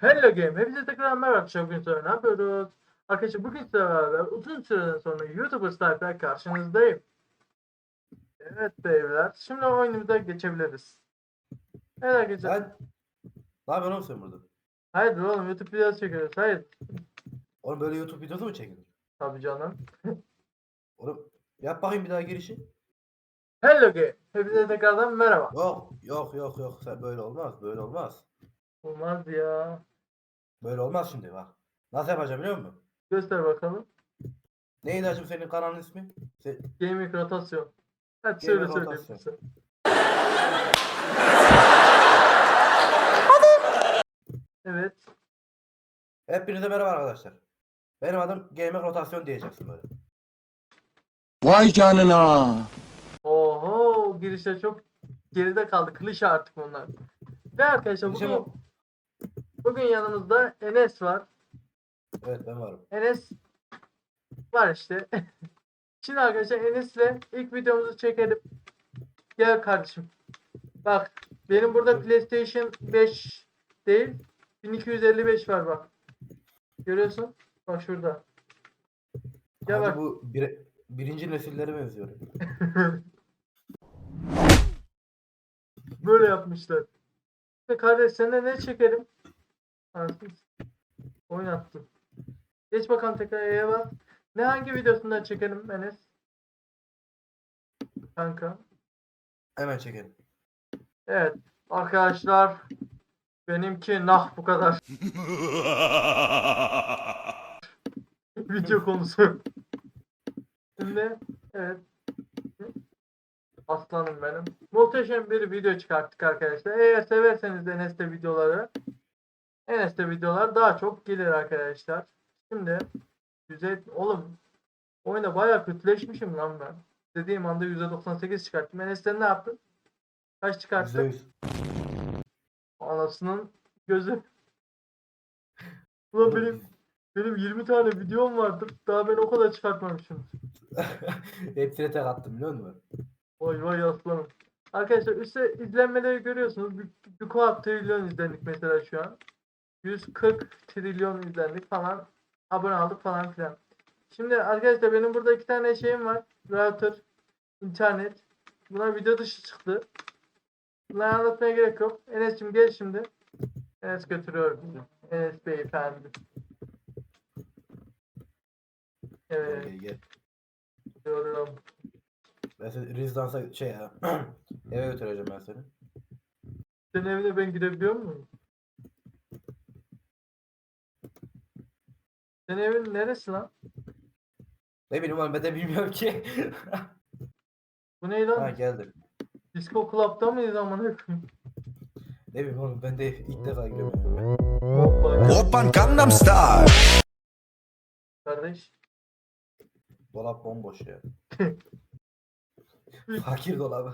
Hello Game. Hepinize tekrar merhaba arkadaşlar. Bugün sonra ne yapıyoruz? Arkadaşlar bugün sizlerle beraber uzun süreden sonra YouTuber Sniper karşınızdayım. Evet beyler. Şimdi oyunumuza geçebiliriz. Evet arkadaşlar. Lan. Ne yapıyorsun oğlum sen burada? Hayır oğlum YouTube videosu çekiyoruz. Hayır. Oğlum böyle YouTube videosu mu çekilir? Tabii canım. Oğlum yap bakayım bir daha girişi. Hello Game. Hepinize tekrardan merhaba. Yok yok yok yok sen böyle olmaz böyle olmaz. Olmaz ya. Böyle olmaz şimdi bak. Nasıl yapacağım biliyor musun? Göster bakalım. Neydi acım senin kanalın ismi? Se Gaming rotasyon. Hadi Gaming söyle söyle. rotasyon. bize. Evet. Hepinize merhaba arkadaşlar. Benim adım Gamer Rotasyon diyeceksin böyle. Vay canına. Oho girişler çok geride kaldı. Klişe artık bunlar. Ve arkadaşlar Klişe mi? Bugün yanımızda Enes var. Evet ben varım. Enes var işte. Şimdi arkadaşlar Enes'le ilk videomuzu çekelim. Gel kardeşim. Bak benim burada PlayStation 5 değil 1255 var bak. Görüyorsun? Bak şurada. Gel Hadi bak. bu bir, birinci nesillere benziyor. Böyle yapmışlar. Kardeş sen de ne çekelim? S- Oynattım. Geç bakalım tekrar E'ye bas. Ne hangi videosundan çekelim Enes? Kanka. Hemen çekelim. Evet arkadaşlar benimki nah bu kadar. Video konusu. Şimdi evet. Aslanım benim. Muhteşem bir video çıkarttık arkadaşlar. Eğer severseniz Enes'te videoları Enes'te videolar daha çok gelir arkadaşlar. Şimdi güzel oğlum oyunda bayağı kötüleşmişim lan ben. Dediğim anda %98 çıkarttım. Enes'ten ne yaptın? Kaç çıkarttın? Yüzde. Anasının gözü. Ulan benim benim 20 tane videom vardır. Daha ben o kadar çıkartmamışım. Hepsine tek attım biliyor musun? Vay vay aslanım. Arkadaşlar üstte izlenmeleri görüyorsunuz. Bir, bir kuat trilyon izlendik mesela şu an. 140 trilyon izlendik falan. Abone aldık falan filan. Şimdi arkadaşlar benim burada iki tane şeyim var. Router, internet. Buna video dışı çıktı. Bunları anlatmaya gerek yok. Enes'cim gel şimdi. Enes götürüyor bizi. Enes beyefendi. Evet, gel gel. diyorum. Ben seni rezidansa şey ya, eve götüreceğim ben seni. Senin evine ben girebiliyor muyum? Senin evin neresi lan? Ne bileyim oğlum ben de bilmiyorum ki. Bu ne lan? ha geldim. Disco Club'da mıyız amına koyayım? Ne bileyim oğlum ben de ilk defa giriyorum. Hoppa. Open Gangnam Style. Kardeş. Dolap bomboş ya. Fakir dolabı.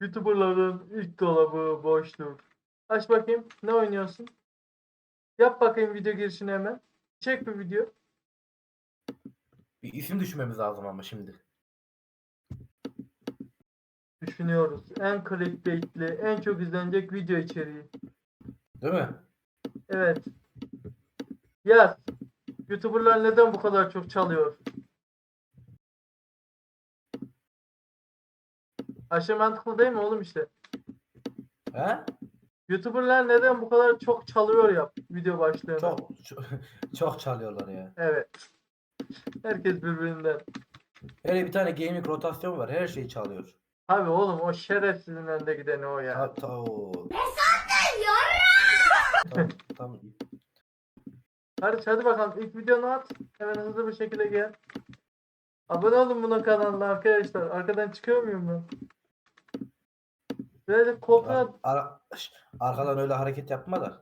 YouTuber'ların ilk dolabı boştur. Aç bakayım. Ne oynuyorsun? Yap bakayım video girişini hemen. Çek bir video. Bir isim düşünmemiz lazım ama şimdi. Düşünüyoruz. En clickbaitli, en çok izlenecek video içeriği. Değil mi? Evet. Yaz. YouTuber'lar neden bu kadar çok çalıyor? Aşırı mantıklı değil mi oğlum işte? He? YouTuber'lar neden bu kadar çok çalıyor ya video başlığında? Çok, çok, çok çalıyorlar ya. Evet. Herkes birbirinden. Hele bir tane gaming rotasyon var. Her şeyi çalıyor. Abi oğlum o şerefsizin önde gideni o ya. Ta, ta, o. Tam, tam. Hadi hadi bakalım ilk videonu at. Hemen hızlı bir şekilde gel. Abone olun buna kanalına arkadaşlar. Arkadan çıkıyor muyum ben? Birazcık koltuğuna Ara, arkadan öyle hareket yapma da.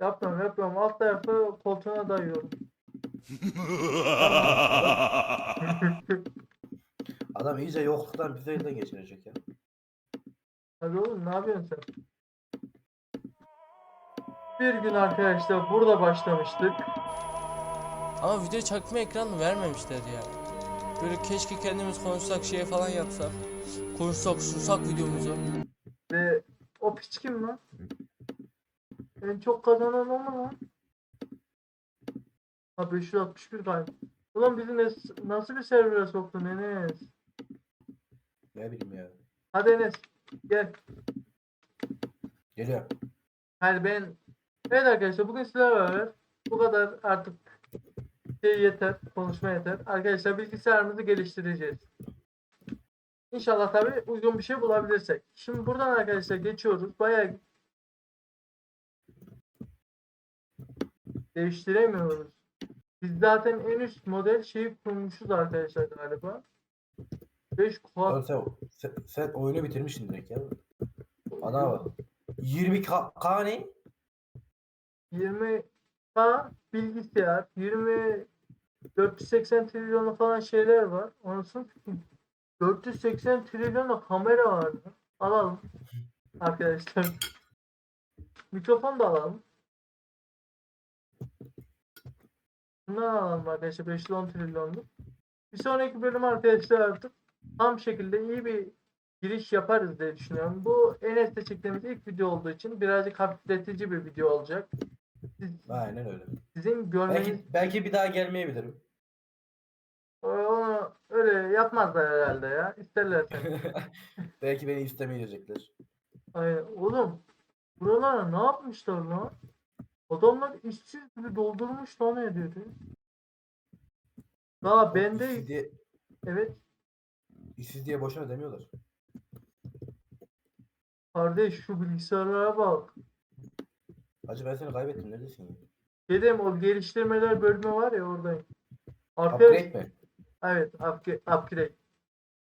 yapmıyorum yapmıyorum. Alt tarafı koltuğuna dayıyorum. Adam iyice yokluktan bizi elden geçirecek ya. Hadi oğlum ne yapıyorsun sen? Bir gün arkadaşlar burada başlamıştık. Ama video çakma ekran vermemişler ya. Böyle keşke kendimiz konuşsak şey falan yapsak. Konuşsak sunsak videomuzu. Ve o piç kim lan? En çok kazanan o mu lan? Ha 561 gayet. Ulan bizi nes- nasıl bir servere soktun Enes? Ne bileyim ya. Hadi Enes gel. Geliyor. Hadi ben... Evet arkadaşlar bugün sizlerle beraber bu kadar artık şey yeter, konuşma yeter. Arkadaşlar bilgisayarımızı geliştireceğiz. İnşallah tabi uygun bir şey bulabilirsek. Şimdi buradan arkadaşlar geçiyoruz. Bayağı değiştiremiyoruz. Biz zaten en üst model şeyi kurmuşuz arkadaşlar galiba. 5 Oğlum kuat sen, sen, sen oyunu bitirmişsin direkt ya. Ana bak. 20 K, K ne? 20 K bilgisayar, 20 480 trilyonu falan şeyler var. Anasını satayım. 480 trilyonu kamera var. ya. Alalım. Arkadaşlar. Mikrofon da alalım. Bundan alalım arkadaşlar 510 trilyonluk. Bir sonraki bölüm arkadaşlar artık tam şekilde iyi bir giriş yaparız diye düşünüyorum. Bu Enes'te çektiğimiz ilk video olduğu için birazcık hafifletici bir video olacak. Siz, Aynen öyle. sizin görmeniz Belki, belki bir daha gelmeyebilirim. onu öyle yapmazlar herhalde ya. İsterlerse. belki beni istemeyecekler. Aynen. Oğlum buralara ne yapmışlar lan? Adamlar işsiz gibi doldurmuş lan dedi? Daha bende İşsiz diye, evet işsiz diye boşuna demiyorlar. kardeş şu bilgisayarlara bak. Hacı ben seni kaybettim. Neredesin ya? Dedim o geliştirmeler bölümü var ya oradayım. Upgrade mi? evet upgrade, upgrade.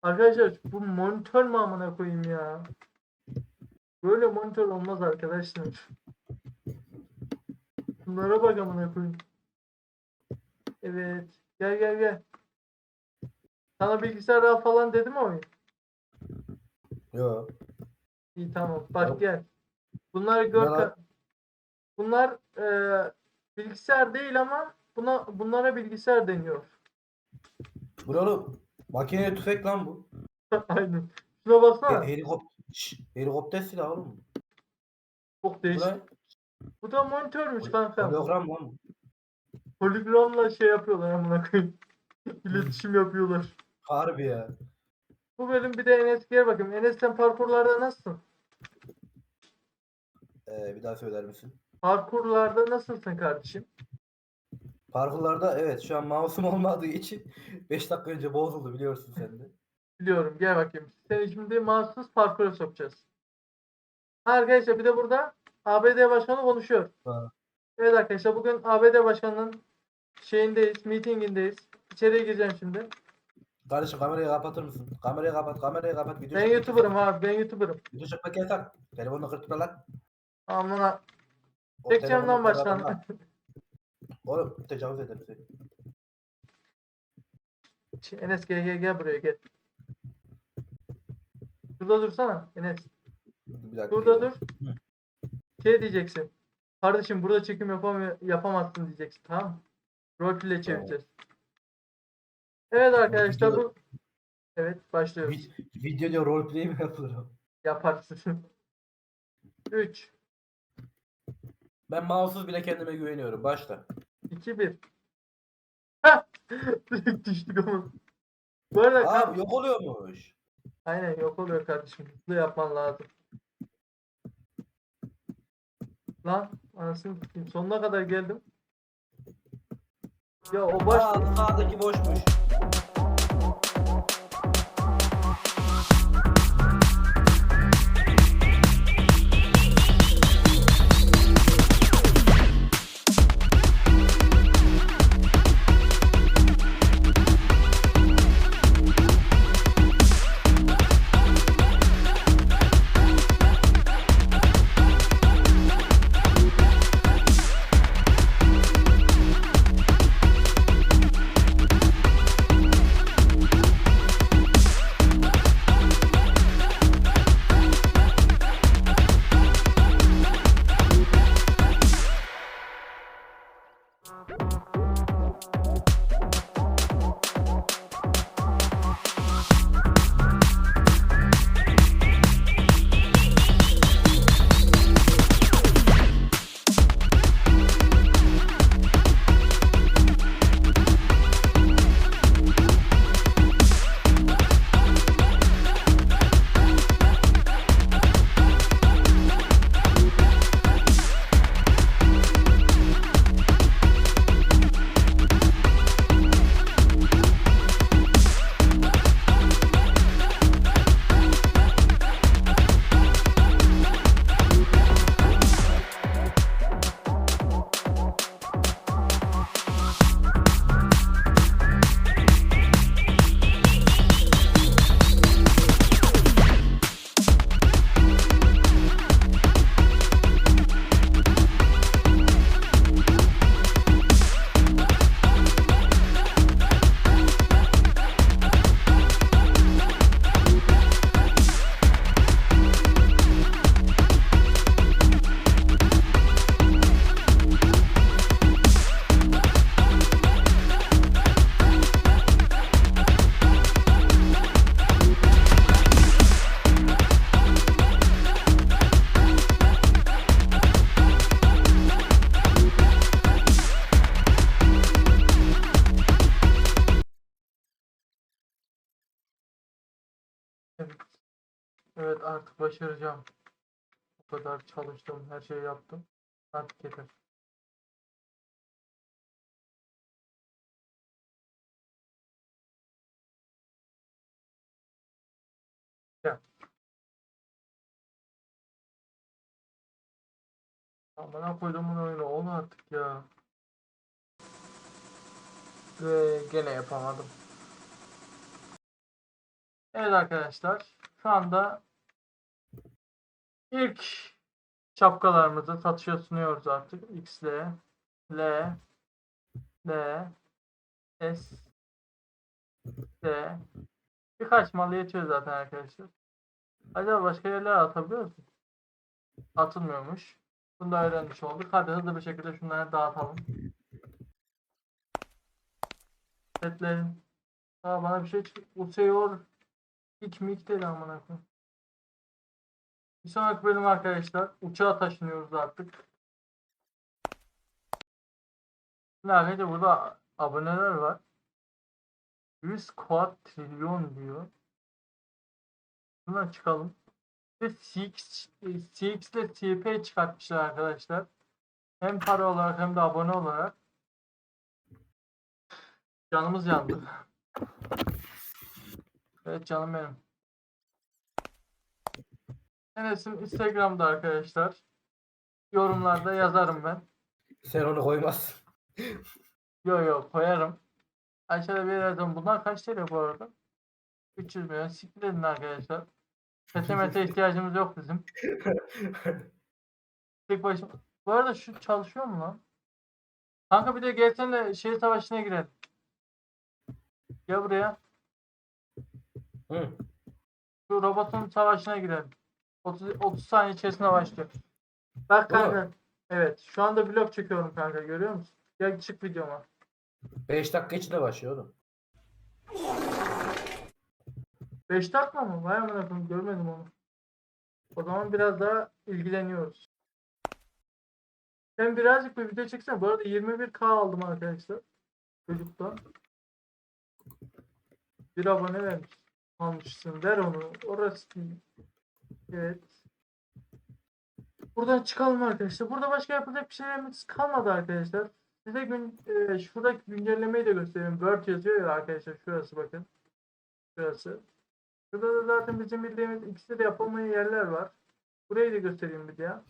Arkadaşlar bu monitör mü amına koyayım ya? Böyle monitör olmaz arkadaşlar. Bunlara bak amına koyayım. Evet. Gel gel gel. Sana bilgisayar al falan dedim mi oyun? Yo. İyi tamam. Bak Yok. gel. Bunları gör. Bunlar- e, bilgisayar değil ama buna bunlara bilgisayar deniyor. Bu ne oğlum? Makineli tüfek lan bu. Aynen. Şuna baksana. He, helikopter. Helikopter silahı oğlum. Çok Bu değişik. ne? Bu da monitörmüş kanka. Hologram lan bu. Poligramla şey yapıyorlar amına koyayım. İletişim yapıyorlar. Harbi ya. Bu bölüm bir de Enes gel bakayım. Enes sen parkurlarda nasılsın? Ee, bir daha söyler misin? Parkurlarda nasılsın kardeşim? Parkurlarda evet şu an mouse'um olmadığı için 5 dakika önce bozuldu biliyorsun sen de. Biliyorum gel bakayım. Seni şimdi mahsus parkura sokacağız. Arkadaşlar bir de burada ABD Başkanı konuşuyor. Ha. Evet arkadaşlar bugün ABD Başkanı'nın şeyindeyiz, meetingindeyiz. İçeriye gireceğim şimdi. Kardeşim kamerayı kapatır mısın? Kamerayı kapat, kamerayı kapat. Video Ben YouTuber'ım abi, ben YouTuber'ım. Video çekmek yasak. Telefonla kırpma lan. Amına O lan telefonla başkan. kırpma. Oğlum tecavüz ederim seni. Enes gel gel gel buraya gel. Şurada dursana Enes. Bir dakika. Burada dur. Şey diyeceksin. Kardeşim burada çekim yapam yapamazsın diyeceksin tamam mı? Roleplay çevireceğiz. Evet arkadaşlar bu Evet başlıyoruz. Vi- Videoda roleplay mi yapılır? Yaparsın. 3 Ben mouse'suz bile kendime güveniyorum. Başla. 2 1 Hah! Direkt düştük ama. Bu arada Aa kan- bu yok oluyormuş. aynen yok oluyor kardeşim. Hızlı yapman lazım. Lan anasını satayım. Sonuna kadar geldim. Ya o baş Aa sağdaki boşmuş. Evet artık başaracağım. O kadar çalıştım, her şeyi yaptım. Artık yeter. Ya. Amına koyduğumun oyunu ol artık ya. Ve gene yapamadım. Evet arkadaşlar. Şu anda ilk şapkalarımızı satışa sunuyoruz artık. X, L, L, S, D. Birkaç mal yetiyor zaten arkadaşlar. Acaba başka yerlere atabiliyor musun? Atılmıyormuş. Bunu da öğrenmiş olduk. Hadi hızlı bir şekilde şunları dağıtalım. Setlerin. Aa bana bir şey çık. Useyor. İlk mik dedi amına koyayım. Bir sonraki bölüm arkadaşlar. Uçağa taşınıyoruz artık. Arkadaşlar burada aboneler var. 100 kuart trilyon diyor. Buradan çıkalım. Ve CX, CX ile CP çıkartmışlar arkadaşlar. Hem para olarak hem de abone olarak. Canımız yandı. Evet canım benim. Enes'im Instagram'da arkadaşlar. Yorumlarda yazarım ben. Sen onu koymazsın. Yo yo koyarım. Aşağıda bir yazdım. Bunlar kaç TL bu arada? 300 milyon. Siktir edin arkadaşlar. Petemete ihtiyacımız yok bizim. Tek başım. Bu arada şu çalışıyor mu lan? Kanka bir de gelsene şey savaşına girelim. Gel buraya. Hı. Şu robotun savaşına girelim. 30, 30 saniye içerisinde başlıyor. Bak kanka. Evet. Şu anda vlog çekiyorum kanka. Görüyor musun? Gel çık videoma. 5 dakika içinde başlıyor oğlum. 5 dakika mı? Vay amına koyayım görmedim onu. O zaman biraz daha ilgileniyoruz. Sen birazcık bir video çeksen. Bu arada 21k aldım arkadaşlar. Çocuktan. Bir abone vermiş. Almışsın. Ver onu. Orası değil. Evet. Buradan çıkalım arkadaşlar. Burada başka yapacak bir şeylerimiz kalmadı arkadaşlar. Size gün, e, şuradaki güncellemeyi de göstereyim. Word yazıyor ya arkadaşlar. Şurası bakın. Şurası. Şurada da zaten bizim bildiğimiz ikisi de yapılmayan yerler var. Burayı da göstereyim bir ya.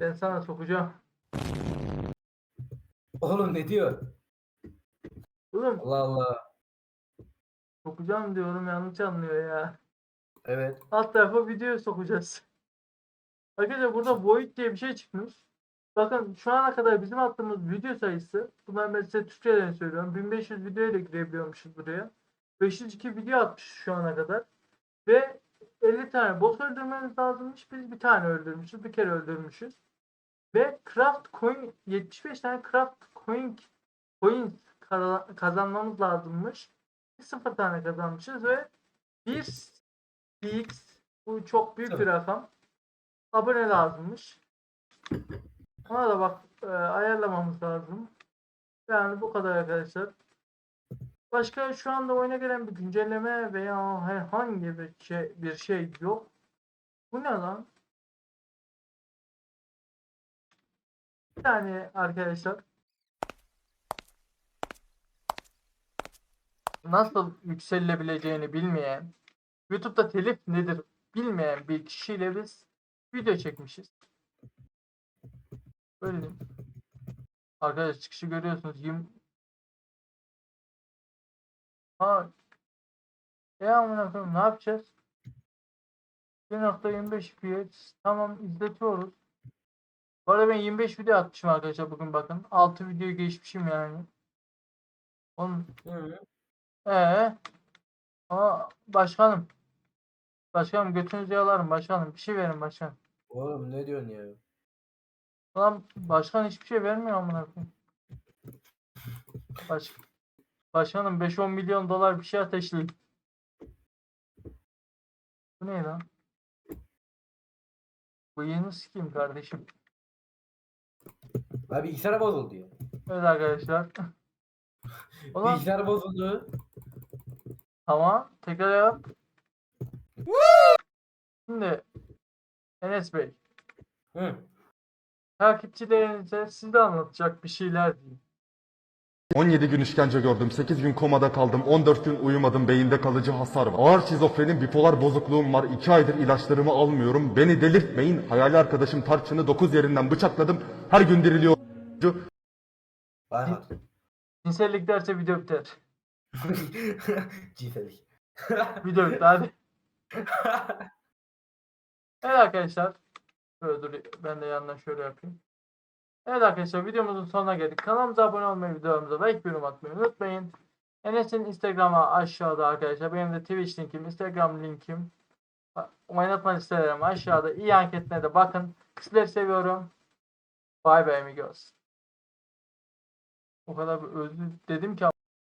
Ben sana sokacağım. Oğlum ne diyor? Oğlum Allah Allah. Sokacağım diyorum yanlış anlıyor ya. Evet. Alt tarafa video sokacağız. Arkadaşlar burada Void diye bir şey çıkmış. Bakın şu ana kadar bizim attığımız video sayısı bunlar ben size Türkçeden söylüyorum. 1500 video ile girebiliyormuşuz buraya. 502 video atmış şu ana kadar. Ve 50 tane boss öldürmemiz lazımmış. Biz bir tane öldürmüşüz. Bir kere öldürmüşüz. Ve craft coin 75 tane craft coin coin kazanmamız lazımmış. Biz 0 tane kazanmışız ve bir CX bu çok büyük bir rakam. Abone lazımmış. Ona da bak e, ayarlamamız lazım. Yani bu kadar arkadaşlar. Başka şu anda oyuna gelen bir güncelleme veya herhangi bir şey, bir şey yok. Bu ne lan? Bir saniye arkadaşlar. Nasıl yükselilebileceğini bilmeyen, YouTube'da telif nedir bilmeyen bir kişiyle biz video çekmişiz. Böyle diyeyim. Arkadaşlar çıkışı görüyorsunuz. 20 Ha. E amına koyayım ne yapacağız? 1.25 FPS. Tamam izletiyoruz. Bu arada ben 25 video atmışım arkadaşlar bugün bakın. 6 videoyu geçmişim yani. Oğlum Hı. Ee ama başkanım. Başkanım götünüzü yalarım başkanım. Bir şey verin başkanım. Oğlum ne diyorsun ya? Ulan başkan hiçbir şey vermiyor amına koyayım. Baş, başkanım 5-10 milyon dolar bir şey ateşleyin. Bu ne lan? Bıyığını sikeyim kardeşim. Abi bilgisayar bozuldu ya. Evet arkadaşlar. Ulan Bilgisayar bozuldu. tamam tekrar yap. Şimdi Enes Bey, Hı. takipçilerinize size anlatacak bir şeyler diyeyim. 17 gün işkence gördüm, 8 gün komada kaldım, 14 gün uyumadım, beyinde kalıcı hasar var. Ağır şizofrenim, bipolar bozukluğum var, 2 aydır ilaçlarımı almıyorum. Beni delirtmeyin, hayali arkadaşım Tarçın'ı 9 yerinden bıçakladım, her gün diriliyor. Bayhat. Cinsellik derse video biter. Cifelik. Video bitti hadi. Evet arkadaşlar. Şöyle dur ben de yandan şöyle yapayım. Evet arkadaşlar videomuzun sonuna geldik. Kanalımıza abone olmayı, videolarımıza like yorum atmayı unutmayın. Enes'in Instagram'ı aşağıda arkadaşlar. Benim de Twitch linkim, Instagram linkim. Oynatma listelerim aşağıda. İyi anketine de bakın. Sizleri seviyorum. Bye bye amigos. O kadar özlü dedim ki